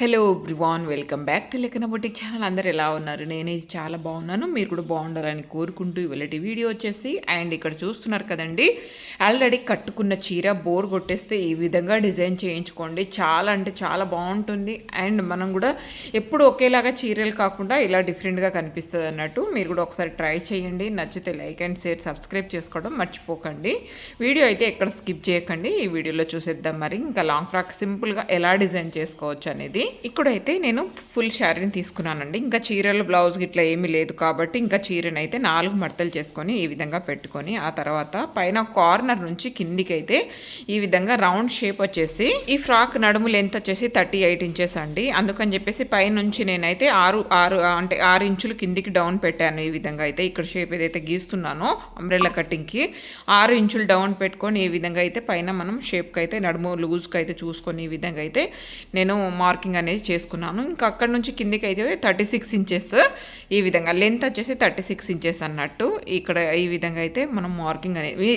Hello everyone welcome back to Lekkana boutique channel అందరు ఎలా ఉన్నారు? నేను ఇది చాలా బాగున్నాను. మీరు కూడా బాగుండాలని కోరుకుంటూ ఇవాళటి వీడియో వచ్చేసి అండ్ ఇక్కడ చూస్తున్నారు కదండి ఆల్రెడీ కట్టుకున్న చీర బోర్ కొట్టేస్తే ఈ విధంగా డిజైన్ చేయించుకోండి. చాలా అంటే చాలా బాగుంటుంది. అండ్ మనం కూడా ఎప్పుడు ఒకేలాగా చీరలు కాకుండా ఇలా డిఫరెంట్గా కనిపిస్తుంది అన్నట్టు మీరు కూడా ఒకసారి ట్రై చేయండి. నచ్చితే లైక్ అండ్ షేర్ సబ్స్క్రైబ్ చేసుకోవడం మర్చిపోకండి. వీడియో అయితే ఎక్కడ స్కిప్ చేయకండి. ఈ వీడియోలో చూసేద్దాం మరి. ఇంకా లాంగ్ ఫ్రాక్ సింపుల్గా ఎలా డిజైన్ చేసుకోవచ్చు అనేది ఇక్కడైతే నేను ఫుల్ శారీని తీసుకున్నానండి. ఇంకా చీరలు బ్లౌజ్ ఇట్లా ఏమీ లేదు కాబట్టి ఇంకా చీరని అయితే నాలుగు మడతలు చేసుకొని ఈ విధంగా పెట్టుకొని ఆ తర్వాత పైన కార్నర్ నుంచి కిందికి అయితే ఈ విధంగా రౌండ్ షేప్ వచ్చేసి ఈ ఫ్రాక్ నడుము లెంత్ వచ్చేసి థర్టీ ఎయిట్ ఇంచెస్ అండి. అందుకని చెప్పేసి పైనుంచి నేనైతే ఆరు ఆరు అంటే ఆరు ఇంచులు కిందికి డౌన్ పెట్టాను ఈ విధంగా అయితే. ఇక్కడ షేప్ ఏదైతే గీస్తున్నానో అంబ్రెల్లా కటింగ్కి ఆరు ఇంచులు డౌన్ పెట్టుకొని ఈ విధంగా అయితే పైన మనం షేప్కి అయితే నడుము లూజ్కి అయితే చూసుకొని ఈ విధంగా అయితే నేను మార్కింగ్ అనేది చేసుకున్నాను. ఇంకా అక్కడ నుంచి కిందికి అయితే థర్టీ సిక్స్ ఇంచెస్ ఈ విధంగా లెంత్ వచ్చేసి థర్టీ సిక్స్ ఇంచెస్ అన్నట్టు. ఇక్కడ ఈ విధంగా అయితే మనం మార్కింగ్ అనేది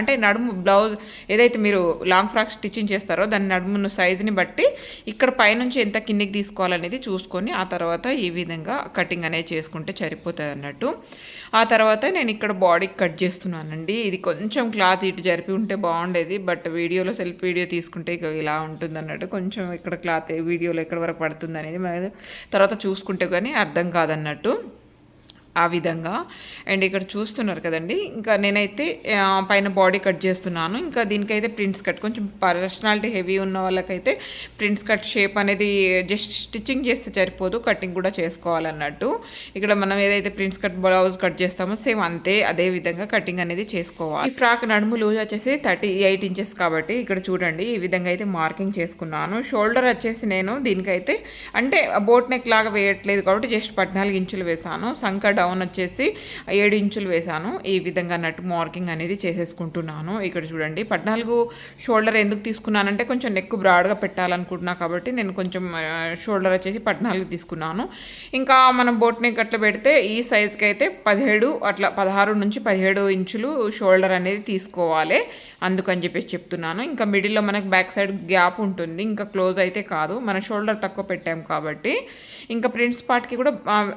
అంటే నడుము బ్లౌజ్ ఏదైతే మీరు లాంగ్ ఫ్రాక్ స్టిచ్చింగ్ చేస్తారో దాని నడుము సైజుని బట్టి ఇక్కడ పైనుంచి ఎంత కిందికి తీసుకోవాలనేది చూసుకొని ఆ తర్వాత ఈ విధంగా కటింగ్ అనేది చేసుకుంటే సరిపోతుంది అన్నట్టు. ఆ తర్వాత నేను ఇక్కడ బాడీకి కట్ చేస్తున్నానండి. ఇది కొంచెం క్లాత్ ఇటు జరిపి ఉంటే బాగుండేది బట్ వీడియోలో సెల్ఫ్ వీడియో తీసుకుంటే ఇక ఇలా ఉంటుంది అన్నట్టు కొంచెం ఇక్కడ క్లాత్ వీడియోలో ఎక్కడ వరకు పడుతుంది అనేది మనకి తర్వాత చూసుకుంటే కానీ అర్థం కాదన్నట్టు. ఆ విధంగా. అండ్ ఇక్కడ చూస్తున్నారు కదండి. ఇంకా నేనైతే పైన బాడీ కట్ చేస్తున్నాను. ఇంకా దీనికైతే ప్రింట్స్ కట్ కొంచెం పర్సనాలిటీ హెవీ ఉన్న వాళ్ళకైతే ప్రింట్స్ కట్ షేప్ అనేది జస్ట్ స్టిచ్చింగ్ చేస్తే సరిపోదు కటింగ్ కూడా చేసుకోవాలన్నట్టు. ఇక్కడ మనం ఏదైతే ప్రింట్స్ కట్ బ్లౌజ్ కట్ చేస్తామో సేమ్ అంతే అదే విధంగా కటింగ్ అనేది చేసుకోవాలి. ఈ ఫ్రాక్ నడుము లూజ్ వచ్చేసి థర్టీ ఎయిట్ ఇంచెస్ కాబట్టి ఇక్కడ చూడండి ఈ విధంగా అయితే మార్కింగ్ చేసుకున్నాను. షోల్డర్ వచ్చేసి నేను దీనికైతే అంటే బోట్ నెక్ లాగా వేయట్లేదు కాబట్టి జస్ట్ పద్నాలుగు ఇంచులు వేసాను సంక డౌన్ డౌన్ వచ్చేసి ఏడు ఇంచులు వేసాను ఈ విధంగా నట్టు మార్కింగ్ అనేది చేసేసుకుంటున్నాను. ఇక్కడ చూడండి పద్నాలుగు షోల్డర్ ఎందుకు తీసుకున్నానంటే కొంచెం నెక్ బ్రాడ్గా పెట్టాలనుకుంటున్నా కాబట్టి నేను కొంచెం షోల్డర్ వచ్చేసి పద్నాలుగు తీసుకున్నాను. ఇంకా మనం బోట్ నెక్ అట్లా పెడితే ఈ సైజ్కి అయితే పదిహేడు అట్లా పదహారు నుంచి పదిహేడు ఇంచులు షోల్డర్ అనేది తీసుకోవాలి. అందుకని చెప్పేసి చెప్తున్నాను. ఇంకా మిడిల్లో మనకు బ్యాక్ సైడ్ గ్యాప్ ఉంటుంది. ఇంకా క్లోజ్ అయితే కాదు. మన షోల్డర్ తక్కువ పెట్టాం కాబట్టి. ఇంకా ఫ్రంట్స్ పార్ట్కి కూడా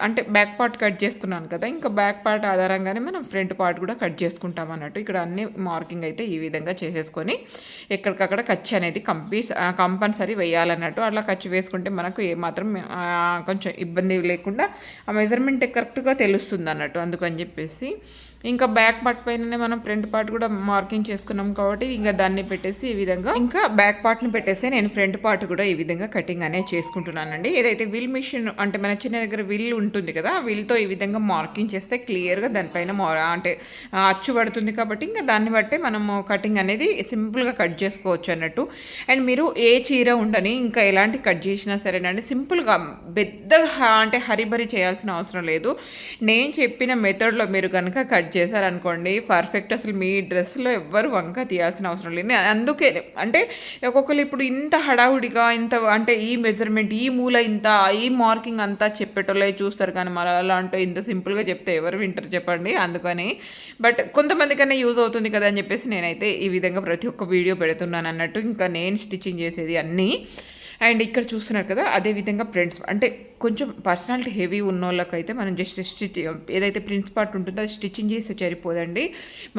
అంటే బ్యాక్ పార్ట్ కట్ చేసుకున్నాను కదా. ఇంకా బ్యాక్ పార్ట్ ఆధారంగానే మనం ఫ్రంట్ పార్ట్ కూడా కట్ చేసుకుంటాం అన్నట్టు. ఇక్కడ అన్ని మార్కింగ్ అయితే ఈ విధంగా చేసేసుకొని ఎక్కడికక్కడ ఖర్చు అనేది కంపీస్ కంపల్సరీ వేయాలన్నట్టు. అట్లా ఖర్చు వేసుకుంటే మనకు ఏమాత్రం కొంచెం ఇబ్బంది లేకుండా ఆ మెజర్మెంట్ కరెక్ట్గా తెలుస్తుంది అన్నట్టు. అందుకని చెప్పేసి ఇంకా బ్యాక్ పార్ట్ పైననే మనం ఫ్రంట్ పార్ట్ కూడా మార్కింగ్ చేసుకున్నాం కాబట్టి ఇంకా దాన్ని పెట్టేసి ఈ విధంగా ఇంకా బ్యాక్ పార్ట్ని పెట్టేసి నేను ఫ్రంట్ పార్ట్ కూడా ఈ విధంగా కటింగ్ అనేది చేసుకుంటున్నానండి. ఏదైతే విల్ మిషన్ అంటే మన చిన్న దగ్గర విల్ ఉంటుంది కదా విల్తో ఈ విధంగా మార్కింగ్ చేస్తే క్లియర్గా దానిపైన అంటే అచ్చు పడుతుంది కాబట్టి ఇంకా దాన్ని బట్టే మనము కటింగ్ అనేది సింపుల్గా కట్ చేసుకోవచ్చు అన్నట్టు. అండ్ మీరు ఏ చీర ఉండని ఇంకా ఎలాంటి కట్ చేసినా సరేనండి సింపుల్గా పెద్దగా అంటే హరిబరి చేయాల్సిన అవసరం లేదు. నేను చెప్పిన మెథడ్లో మీరు కనుక కట్ చేశారనుకోండి పర్ఫెక్ట్ అసలు మీ డ్రెస్లో ఎవ్వరు వంక తీయాల్సిన అవసరం లేదు. అందుకే అంటే ఒక్కొక్కరు ఇప్పుడు ఇంత హడావుడిగా ఇంత అంటే ఈ మెజర్మెంట్ ఈ మూల ఇంత ఈ మార్కింగ్ అంతా చెప్పేటోళ్ళే చూస్తారు కానీ మరి అలా అంటే ఇంత సింపుల్గా చెప్తే ఎవరు వింటారు చెప్పండి అందుకని. బట్ కొంతమందికైనా యూజ్ అవుతుంది కదా అని చెప్పేసి నేనైతే ఈ విధంగా ప్రతి ఒక్క వీడియో పెడుతున్నాను అన్నట్టు ఇంకా నేను స్టిచ్చింగ్ చేసేది అన్నీ. అండ్ ఇక్కడ చూస్తున్నారు కదా అదే విధంగా ప్రింట్స్ అంటే కొంచెం పర్సనాలిటీ హెవీ ఉన్న వాళ్ళకైతే మనం జస్ట్ స్టిచ్ ఏదైతే ప్రిన్స్ పార్ట్ ఉంటుందో అది స్టిచ్చింగ్ చేస్తే సరిపోదండి.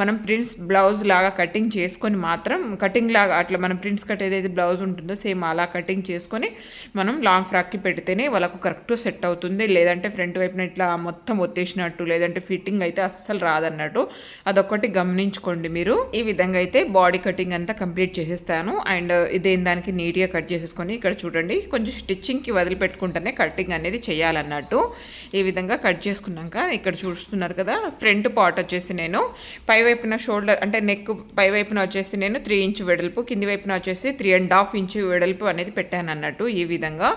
మనం ప్రింట్స్ బ్లౌజ్ లాగా కటింగ్ చేసుకొని మాత్రం కటింగ్ లాగా అట్లా మనం ప్రింట్స్ కట్ ఏదైతే బ్లౌజ్ ఉంటుందో సేమ్ అలా కటింగ్ చేసుకొని మనం లాంగ్ ఫ్రాక్కి పెడితేనే వాళ్ళకు కరెక్ట్ సెట్ అవుతుంది. లేదంటే ఫ్రంట్ వైపున ఇట్లా మొత్తం ఒత్తేసినట్టు లేదంటే ఫిట్టింగ్ అయితే అస్సలు రాదన్నట్టు. అదొకటి గమనించుకోండి మీరు. ఈ విధంగా అయితే బాడీ కటింగ్ అంతా కంప్లీట్ చేసేస్తాను. అండ్ ఇదేం దానికి నీట్గా కట్ చేసేసుకొని ఇక్కడ చూడండి. కొంచెం స్టిచ్చింగ్కి వదిలిపెట్టుకుంటేనే కటింగ్ అనేది చేయాలన్నట్టు ఈ విధంగా కట్ చేసుకున్నాక ఇక్కడ చూస్తున్నారు కదా ఫ్రంట్ పార్ట్ వచ్చేసి నేను పై వైపున షోల్డర్ అంటే నెక్ పై వైపున వచ్చేసి నేను త్రీ ఇంచ్ వెడల్పు కింది వైపున వచ్చేసి త్రీ అండ్ హాఫ్ ఇంచ్ వెడల్పు అనేది పెట్టాను అన్నట్టు ఈ విధంగా.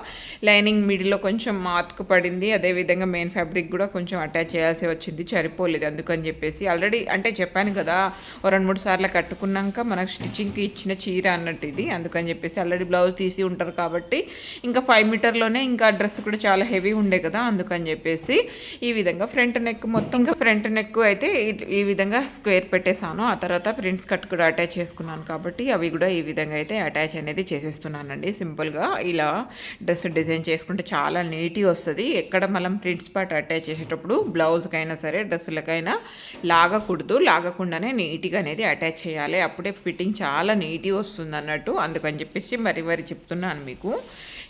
లైనింగ్ మిడిల్లో కొంచెం అతుకు పడింది అదేవిధంగా మెయిన్ ఫ్యాబ్రిక్ కూడా కొంచెం అటాచ్ చేయాల్సి వచ్చింది సరిపోలేదు అందుకని చెప్పేసి. ఆల్రెడీ అంటే చెప్పాను కదా ఓ రెండు మూడు సార్లు కట్టుకున్నాక మనకు స్టిచ్చింగ్కి ఇచ్చిన చీర అన్నట్టు ఇది అందుకని చెప్పేసి ఆల్రెడీ బ్లౌజ్ తీసి ఉంటారు కాబట్టి ఇంకా ఫైవ్ మీటర్లోనే ఇంకా డ్రెస్ కూడా చాలా హెవీ ఉండే కదా అందుకని చెప్పేసి ఈ విధంగా ఫ్రంట్ నెక్ మొత్తంగా ఫ్రంట్ నెక్ అయితే ఈ- విధంగా స్క్వేర్ పెట్టేశాను. ఆ తర్వాత ప్రింట్స్ కట్ కూడా అటాచ్ చేసుకున్నాను కాబట్టి అవి కూడా ఈ విధంగా అయితే అటాచ్ అనేది చేసేస్తున్నానండి. సింపుల్గా ఇలా డ్రెస్ డిజైన్ చేసుకుంటే చాలా నీట్గా వస్తుంది. ఎక్కడ మనం ప్రింట్స్ పార్ట్ అటాచ్ చేసేటప్పుడు బ్లౌజ్కైనా సరే డ్రెస్సులకైనా లాగకూడదు. లాగకుండానే నీట్గా అనేది అటాచ్ చేయాలి. అప్పుడే ఫిట్టింగ్ చాలా నీట్గా వస్తుంది అన్నట్టు అందుకని చెప్పేసి మరి మరి చెప్తున్నాను మీకు.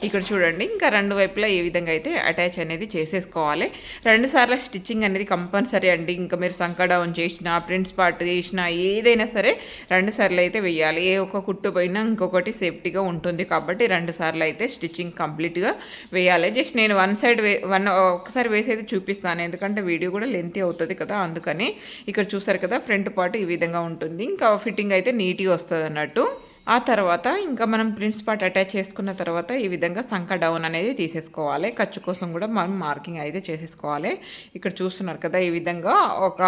ఇక్కడ చూడండి ఇంకా రెండు వైపులా ఏ విధంగా అయితే అటాచ్ అనేది చేసేసుకోవాలి. రెండు సార్లు స్టిచ్చింగ్ అనేది కంపల్సరీ అండి. ఇంకా మీరు సంక డౌన్ చేసినా ప్రింట్స్ పార్ట్ చేసినా ఏదైనా సరే రెండు సార్లు అయితే వేయాలి. ఏ ఒక్క కుట్టు పోయినా ఇంకొకటి సేఫ్టీగా ఉంటుంది కాబట్టి రెండు సార్లు అయితే స్టిచ్చింగ్ కంప్లీట్గా వేయాలి. జస్ట్ నేను వన్ సైడ్ వే వన్ ఒకసారి వేసేది చూపిస్తాను. ఎందుకంటే వీడియో కూడా లెంతీ అవుతుంది కదా అందుకని. ఇక్కడ చూసారు కదా ఫ్రంట్ పార్ట్ ఈ విధంగా ఉంటుంది. ఇంకా ఫిట్టింగ్ అయితే నీట్గా వస్తుంది అన్నట్టు ఆ తర్వాత ఇంకా మనం ప్రింట్స్ పార్ట్ అటాచ్ చేసుకున్న తర్వాత ఈ విధంగా సంక డౌన్ అనేది తీసేసుకోవాలి. ఖర్చు కోసం కూడా మనం మార్కింగ్ అయితే చేసేసుకోవాలి. ఇక్కడ చూస్తున్నారు కదా ఈ విధంగా ఒక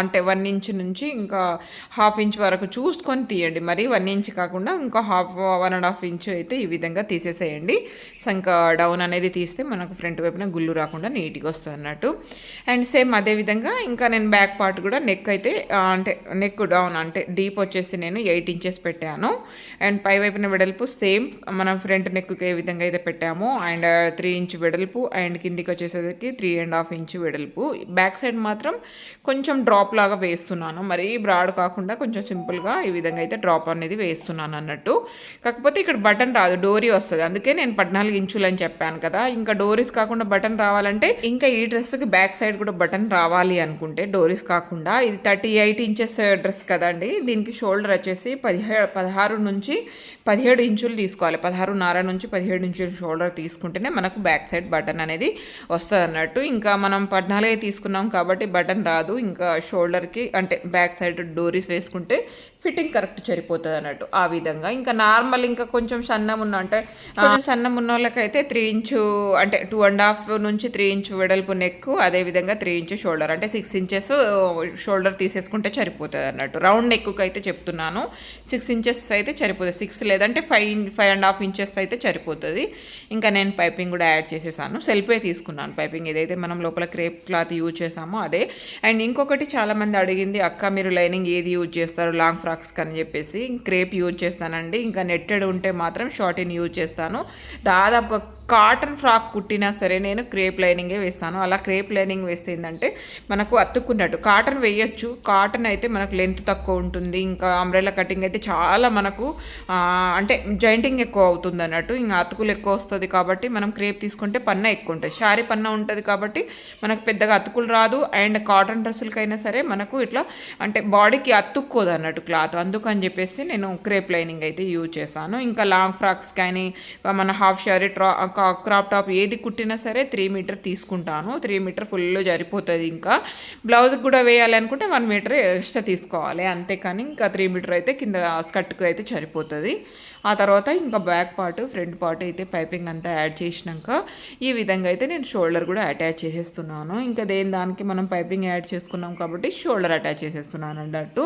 అంటే వన్ ఇంచ్ నుంచి ఇంకా హాఫ్ ఇంచ్ వరకు చూసుకొని తీయండి. మరి వన్ ఇంచ్ కాకుండా ఇంకా half one and half inch అయితే ఈ విధంగా తీసేసేయండి. సంక డౌన్ అనేది తీస్తే మనకు ఫ్రంట్ వైపున గుళ్ళు రాకుండా నీట్గా వస్తుంది అన్నట్టు. అండ్ సేమ్ అదే విధంగా ఇంకా నేను బ్యాక్ పార్ట్ కూడా నెక్ అయితే అంటే నెక్ డౌన్ అంటే డీప్ వచ్చేసి నేను ఎయిట్ ఇంచెస్ పెట్టాను. అండ్ పై వైపున వెడల్పు సేమ్. మనం ఫ్రంట్ నెక్కి ఏ విధంగా అయితే పెట్టామో అండ్ త్రీ ఇంచ్ వెడల్పు అండ్ కిందికి వచ్చేసరికి త్రీ అండ్ హాఫ్ ఇంచ్ వెడల్పు. బ్యాక్ సైడ్ మాత్రం కొంచెం డ్రాప్ లాగా వేస్తున్నాను. మరీ బ్రాడ్ కాకుండా కొంచెం సింపుల్గా ఈ విధంగా అయితే డ్రాప్ అనేది వేస్తున్నాను అన్నట్టు. కాకపోతే ఇక్కడ బటన్ రాదు డోరీ వస్తుంది. అందుకే నేను పద్నాలుగు ఇంచులు అని చెప్పాను కదా. ఇంకా డోరీస్ కాకుండా బటన్ రావాలంటే ఇంకా ఈ డ్రెస్కి బ్యాక్ సైడ్ కూడా బటన్ రావాలి అనుకుంటే డోరీస్ కాకుండా. ఇది థర్టీ ఎయిట్ ఇంచెస్ డ్రెస్ కదండి. దీనికి షోల్డర్ వచ్చేసి పదిహేడు పదహారు నుంచి పదిహేడు ఇంచులు తీసుకోవాలి. పదహారున్నర నుంచి పదిహేడు ఇంచులు షోల్డర్ తీసుకుంటేనే మనకు బ్యాక్ సైడ్ బటన్ అనేది వస్తుంది అన్నట్టు. ఇంకా మనం పద్నాలుగే తీసుకున్నాం కాబట్టి బటన్ రాదు. ఇంకా షోల్డర్కి అంటే బ్యాక్ సైడ్ డోరీస్ వేసుకుంటే ఫిట్టింగ్ కరెక్ట్ సరిపోతుంది అన్నట్టు ఆ విధంగా. ఇంకా నార్మల్ ఇంకా కొంచెం సన్నం ఉన్న అంటే కొంచెం సన్నం ఉన్న వాళ్ళకైతే త్రీ ఇంచు అంటే టూ అండ్ హాఫ్ నుంచి త్రీ ఇంచు వెడల్పు నెక్ అదే విధంగా త్రీ ఇంచు షోల్డర్. అంటే సిక్స్ ఇంచెస్ షోల్డర్ తీసేసుకుంటే సరిపోతుంది అన్నట్టు రౌండ్ నెక్కు అయితే చెప్తున్నాను. సిక్స్ ఇంచెస్ అయితే సరిపోతుంది. సిక్స్ లేదంటే five five and half inches అయితే సరిపోతుంది. ఇంకా నేను పైపింగ్ కూడా యాడ్ చేసేసాను. సెల్ఫే తీసుకున్నాను పైపింగ్. ఏదైతే మనం లోపల క్రేప్ క్లాత్ యూజ్ చేసామో అదే. అండ్ ఇంకొకటి చాలామంది అడిగింది అక్క మీరు లైనింగ్ ఏది యూజ్ చేస్తారు? లాంగ్ ఫ్రాక్స్ అని చెప్పేసి క్రేప్ యూజ్ చేస్తానండి. ఇంకా నెట్టెడ్ ఉంటే మాత్రం షార్టిన్ యూజ్ చేస్తాను. దాదాపు కాటన్ ఫ్రాక్ కుట్టినా సరే నేను క్రేప్ లైనింగే వేస్తాను. అలా క్రేప్ లైనింగ్ వేస్తే ఏంటంటే మనకు అతుక్కున్నట్టు. కాటన్ వేయచ్చు. కాటన్ అయితే మనకు లెంత్ తక్కువ ఉంటుంది. ఇంకా అంబ్రెల్లా కటింగ్ అయితే చాలా మనకు అంటే జాయింటింగ్ ఎక్కువ అవుతుంది అన్నట్టు. ఇంకా అతుకులు ఎక్కువ వస్తుంది కాబట్టి మనం క్రేప్ తీసుకుంటే పన్న ఎక్కువ ఉంటుంది. శారీ పన్న ఉంటుంది కాబట్టి మనకు పెద్దగా అతుకులు రాదు. అండ్ కాటన్ డ్రెస్సులకైనా సరే మనకు ఇట్లా అంటే బాడీకి అతుక్కోదు అన్నట్టు క్లాత్. అందుకని చెప్పేసి నేను క్రేప్ లైనింగ్ అయితే యూజ్ చేశాను. ఇంకా లాంగ్ ఫ్రాక్స్ కానీ మన హాఫ్ శారీ ట్రా క్రాప్ టాప్ ఏది కుట్టినా సరే త్రీ మీటర్ తీసుకుంటాను. త్రీ మీటర్ ఫుల్ సరిపోతుంది ఇంకా. బ్లౌజ్కి కూడా వేయాలి అనుకుంటే వన్ మీటర్ ఎక్స్ట్రా తీసుకోవాలి. అంతేకాని ఇంకా త్రీ మీటర్ అయితే కింద స్కర్ట్కి అయితే సరిపోతుంది. ఆ తర్వాత ఇంకా బ్యాక్ పార్ట్ ఫ్రంట్ పార్ట్ అయితే పైపింగ్ అంతా యాడ్ చేసినాక ఈ విధంగా అయితే నేను షోల్డర్ కూడా అటాచ్ చేసేస్తున్నాను. ఇంకా దేని దానికి మనం పైపింగ్ యాడ్ చేసుకున్నాం కాబట్టి షోల్డర్ అటాచ్ చేసేస్తున్నాను అన్నట్టు.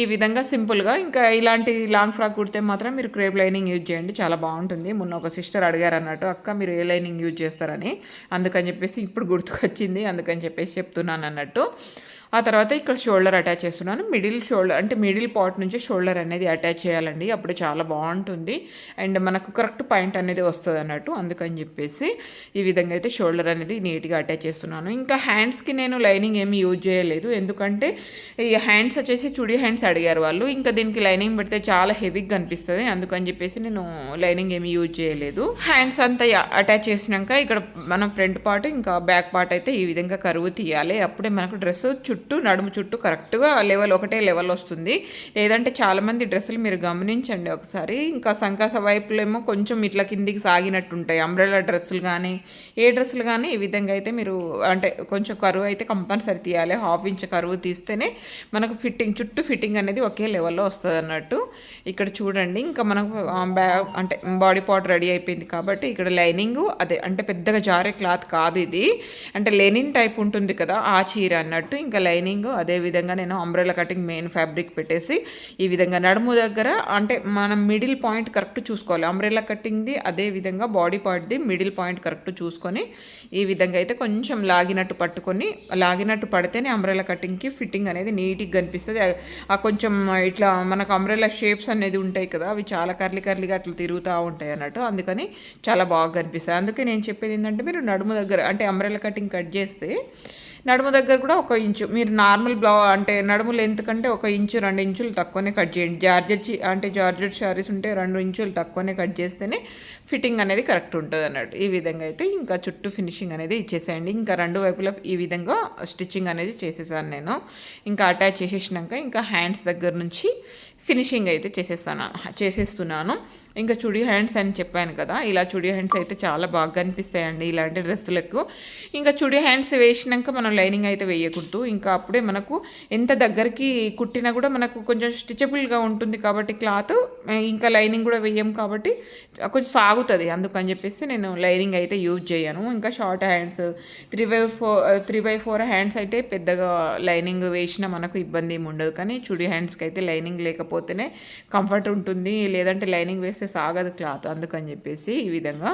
ఈ విధంగా సింపుల్గా ఇంకా ఇలాంటి లాంగ్ ఫ్రాక్ కుడితే మాత్రం మీరు క్రేప్ లైనింగ్ యూజ్ చేయండి. చాలా బాగుంటుంది. మొన్న ఒక సిస్టర్ అడిగారు అన్నట్టు అక్క మీరు ఏ లైనింగ్ యూజ్ చేస్తారని? అందుకని చెప్పేసి ఇప్పుడు గుర్తుకొచ్చింది. అందుకని చెప్పేసి చెప్తున్నాను అన్నట్టు. ఆ తర్వాత ఇక్కడ షోల్డర్ అటాచ్ చేస్తున్నాను. మిడిల్ షోల్డర్ అంటే మిడిల్ పార్ట్ నుంచి షోల్డర్ అనేది అటాచ్ చేయాలండి. అప్పుడు చాలా బాగుంటుంది. అండ్ మనకు కరెక్ట్ పాయింట్ అనేది వస్తుంది అన్నట్టు. అందుకని చెప్పేసి ఈ విధంగా అయితే షోల్డర్ అనేది నీట్గా అటాచ్ చేస్తున్నాను. ఇంకా హ్యాండ్స్కి నేను లైనింగ్ ఏమి యూజ్ చేయలేదు. ఎందుకంటే ఈ హ్యాండ్స్ వచ్చేసి చుడి హ్యాండ్స్ అడిగారు వాళ్ళు. ఇంకా దీనికి లైనింగ్ పెడితే చాలా హెవీగా కనిపిస్తుంది. అందుకని చెప్పేసి నేను లైనింగ్ ఏమి యూజ్ చేయలేదు. హ్యాండ్స్ అంతా అటాచ్ చేసినాక ఇక్కడ మనం ఫ్రంట్ పార్ట్ ఇంకా బ్యాక్ పార్ట్ అయితే ఈ విధంగా కరువు తీయాలి. అప్పుడే మనకు డ్రెస్ చుట్టూ చుట్టూ నడుము చుట్టూ కరెక్ట్గా లెవెల్ ఒకటే లెవెల్ వస్తుంది. లేదంటే చాలామంది డ్రెస్సులు మీరు గమనించండి ఒకసారి. ఇంకా సంకాస వైపులేమో కొంచెం ఇట్లా కిందికి సాగినట్టు ఉంటాయి అంబ్రెలా డ్రెస్సులు కానీ ఏ డ్రెస్సులు కానీ ఈ విధంగా అయితే మీరు అంటే కొంచెం కరువు అయితే కంపల్సరీ తీయాలి. హాఫ్ ఇంచ్ కరువు తీస్తేనే మనకు ఫిట్టింగ్ చుట్టూ ఫిట్టింగ్ అనేది ఒకే లెవెల్లో వస్తుంది అన్నట్టు ఇక్కడ చూడండి ఇంకా మనకు బ్యా అంటే బాడీ పార్ట్ రెడీ అయిపోయింది కాబట్టి ఇక్కడ లైనింగ్ అదే అంటే పెద్దగా జారే క్లాత్ కాదు ఇది. అంటే లెనిన్ టైప్ ఉంటుంది కదా ఆ చీర అన్నట్టు. ఇంకా లైనింగ్ అదే విధంగా నేను అంబ్రెలా కటింగ్ మెయిన్ ఫ్యాబ్రిక్ పెట్టేసి ఈ విధంగా నడుము దగ్గర అంటే మనం మిడిల్ పాయింట్ కరెక్ట్ చూసుకోవాలి. అంబ్రెలా కటింగ్ది అదే విధంగా బాడీ పార్ట్ది మిడిల్ పాయింట్ కరెక్ట్ చూసుకొని ఈ విధంగా అయితే కొంచెం లాగినట్టు పట్టుకొని లాగినట్టు పడితేనే అంబ్రెలా కటింగ్కి ఫిట్టింగ్ అనేది నీట్గా కనిపిస్తుంది. ఆ- ఆ కొంచెం ఇట్లా మనకు అంబ్రెలా షేప్స్ అనేది ఉంటాయి కదా అవి చాలా కర్లీ కర్లీగా అట్లా తిరుగుతూ ఉంటాయి అన్నట్టు. అందుకని చాలా బాగా కనిపిస్తాయి. అందుకే నేను చెప్పేది ఏంటంటే మీరు నడుము దగ్గర అంటే అంబ్రెలా కటింగ్ కట్ చేస్తే నడుము దగ్గర కూడా ఒక ఇంచు. మీరు నార్మల్ బ్లౌ అంటే నడుము లెంత్ కంటే ఒక ఇంచు రెండు ఇంచులు తక్కువనే కట్ చేయండి. జార్జెట్ అంటే జార్జెట్ శారీస్ ఉంటే రెండు ఇంచులు తక్కువనే కట్ చేస్తేనే ఫిట్టింగ్ అనేది కరెక్ట్ ఉంటుంది అన్నట్టు. ఈ విధంగా అయితే ఇంకా చుట్టూ ఫినిషింగ్ అనేది ఇచ్చేసేయండి. ఇంకా రెండు వైపులా ఈ విధంగా స్టిచ్చింగ్ అనేది చేసేసాను నేను. ఇంకా అటాచ్ చేసేసినాక ఇంకా హ్యాండ్స్ దగ్గర నుంచి ఫినిషింగ్ అయితే చేసేస్తాను చేసేస్తున్నాను. ఇంకా చుడి హ్యాండ్స్ అని చెప్పాను కదా ఇలా చుడి హ్యాండ్స్ అయితే చాలా బాగా కనిపిస్తాయండి ఇలాంటి డ్రెస్సులకు. ఇంకా చుడి హ్యాండ్స్ వేసినాక మనం లైనింగ్ అయితే వేయకూడదు. ఇంకా అప్పుడే మనకు ఎంత దగ్గరికి కుట్టినా కూడా మనకు కొంచెం స్టిచబుల్గా ఉంటుంది కాబట్టి క్లాత్ ఇంకా లైనింగ్ కూడా వేయం కాబట్టి కొంచెం సాగుతుంది. అందుకని చెప్పేసి నేను లైనింగ్ అయితే యూజ్ చేయను. ఇంకా short hands three by four three by four hands అయితే పెద్దగా లైనింగ్ వేసినా మనకు ఇబ్బంది ఏమి ఉండదు. కానీ చుడి హ్యాండ్స్కి అయితే లైనింగ్ లేకపోతేనే కంఫర్ట్ ఉంటుంది. లేదంటే లైనింగ్ వేస్తే సాగదు క్లాత్ అందుకని చెప్పేసి ఈ విధంగా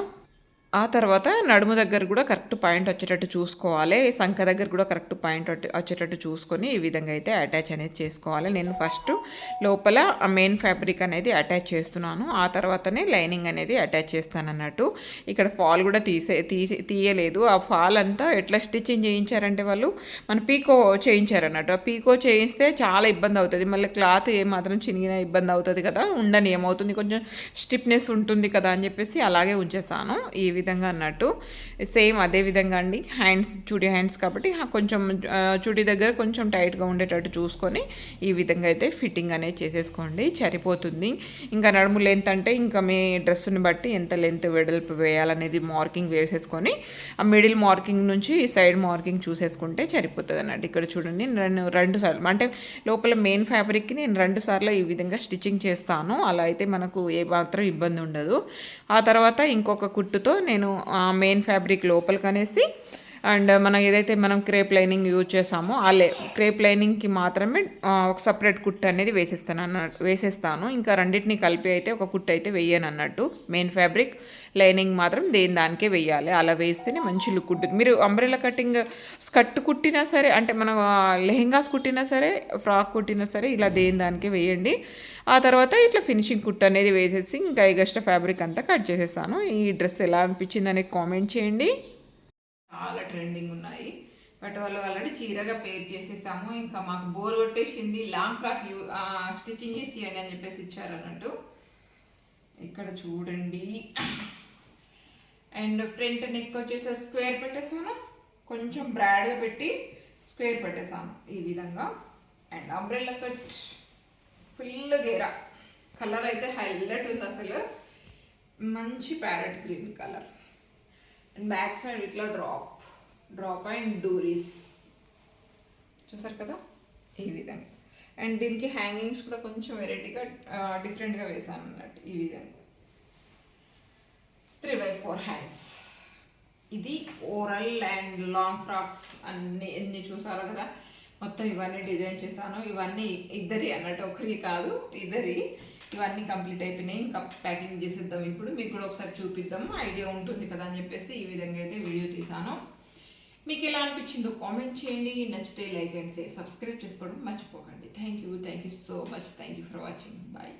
ఆ తర్వాత నడుము దగ్గర కూడా కరెక్ట్ పాయింట్ వచ్చేటట్టు చూసుకోవాలి. సంఖ దగ్గర కూడా కరెక్ట్ పాయింట్ వచ్చేటట్టు చూసుకొని ఈ విధంగా అయితే అటాచ్ అనేది చేసుకోవాలి. నేను ఫస్ట్ లోపల మెయిన్ ఫ్యాబ్రిక్ అనేది అటాచ్ చేస్తున్నాను. ఆ తర్వాతనే లైనింగ్ అనేది అటాచ్ చేస్తాను అన్నట్టు. ఇక్కడ ఫాల్ కూడా తీసే తీసే తీయలేదు. ఆ ఫాల్ అంతా ఎట్లా స్టిచ్చింగ్ చేయించారంటే వాళ్ళు మన పీకో చేయించారన్నట్టు ఆ పీకో చేయిస్తే చాలా ఇబ్బంది అవుతుంది. మళ్ళీ క్లాత్ ఏమాత్రం చినిగిన ఇబ్బంది అవుతుంది కదా. ఉండని ఏమవుతుంది? కొంచెం స్టిఫ్నెస్ ఉంటుంది కదా అని చెప్పేసి అలాగే ఉంచేసాను. ఈ విధంగా అన్నట్టు. సేమ్ అదే విధంగా అండి. హ్యాండ్స్ చుడి హ్యాండ్స్ కాబట్టి కొంచెం చుడి దగ్గర కొంచెం టైట్గా ఉండేటట్టు చూసుకొని ఈ విధంగా అయితే ఫిట్టింగ్ అనేది చేసేసుకోండి. సరిపోతుంది. ఇంకా నడుము లెంత్ అంటే ఇంకా మీ డ్రెస్సుని బట్టి ఎంత లెంత్ వెడల్పు వేయాలనేది మార్కింగ్ వేసేసుకొని ఆ మిడిల్ మార్కింగ్ నుంచి ఈ సైడ్ మార్కింగ్ చూసేసుకుంటే సరిపోతుంది అన్నట్టు. ఇక్కడ చూడండి నేను రెండు సార్లు అంటే లోపల మెయిన్ ఫ్యాబ్రిక్కి నేను రెండు సార్లు ఈ విధంగా స్టిచ్చింగ్ చేస్తాను. అలా అయితే మనకు ఏ మాత్రం ఇబ్బంది ఉండదు. ఆ తర్వాత ఇంకొక కుట్టుతో నేను మెయిన్ ఫ్యాబ్రిక్ లోపలికి అనేసి అండ్ మనం ఏదైతే మనం క్రేప్ లైనింగ్ యూజ్ చేసామో ఆ లే క్రేప్ లైనింగ్కి మాత్రమే ఒక సపరేట్ కుట్ అనేది వేసేస్తాను అన్నట్టు వేసేస్తాను. ఇంకా రెండింటిని కలిపి అయితే ఒక కుట్ అయితే వేయను అన్నట్టు మెయిన్ ఫ్యాబ్రిక్ లైనింగ్ మాత్రం దేని దానికే వేయాలి. అలా వేస్తేనే మంచి లుక్ ఉంటుంది. మీరు అంబ్రెలా కటింగ్ స్కర్ట్ కుట్టినా సరే అంటే మనం లెహెంగాస్ కుట్టినా సరే ఫ్రాక్ కుట్టినా సరే ఇలా దేని దానికే వేయండి. ఆ తర్వాత ఇట్లా ఫినిషింగ్ కుట్ అనేది వేసేసి ఇంకా ఎగస్ట్రా ఫ్యాబ్రిక్ అంతా కట్ చేసేసాను. ఈ డ్రెస్ ఎలా అనిపించింది అనేది కామెంట్ చేయండి. చాలా ట్రెండింగ్ ఉన్నాయి. బట్ వాళ్ళు ఆల్రెడీ చీరగా పేర్ చేసేసాము. ఇంకా మాకు బోర్ కొట్టేసింది. లాంగ్ ఫ్రాక్ యూ స్టిచ్చింగ్ చేసి అని చెప్పేసి ఇచ్చారు అన్నట్టు. ఇక్కడ చూడండి. అండ్ ఫ్రంట్ నెక్ వచ్చేసి స్క్వేర్ పెట్టేసాను. కొంచెం బ్రాడ్గా పెట్టి స్క్వేర్ పెట్టేసాను ఈ విధంగా. అండ్ అంబ్రెల్లా కట్ ఫుల్ గేరా. కలర్ అయితే హైలైట్ ఉంది అసలు. మంచి parrot green colour. And back side ఇట్లా డ్రాప్. డ్రాప్ అండ్ డూరీస్. చూసారు కదా? ఈ విధంగా. అండ్ దీనికి హ్యాంగింగ్స్ కూడా కొంచెం వెరైటీగా డిఫరెంట్గా వేసాను అన్నట్టు ఈ విధంగా. త్రీ బై ఫోర్ హ్యాండ్స్ ఇది ఓరల్ అండ్ లాంగ్ ఫ్రాక్స్ అన్ని ఎన్ని చూసారు కదా? మొత్తం ఇవన్నీ డిజైన్ చేశాను. ఇవన్నీ ఇద్దరి అన్నట్టు ఒకరి కాదు ఇద్దరి. ఇవన్నీ కంప్లీట్ అయిపోయినాయి. ఇంకా ప్యాకింగ్ చేసేద్దాం ఇప్పుడు. మీకు కూడా ఒకసారి చూపిద్దాం. ఐడియా ఉంటుంది కదా అని చెప్పేసి ఈ విధంగా అయితే వీడియో తీసాను మీకు ఎలా అనిపించిందో కామెంట్ చేయండి. నచ్చితే లైక్ అండ్ షేర్ సబ్స్క్రైబ్ చేసుకోవడం మర్చిపోకండి. Thank you thank you so much thank you for watching bye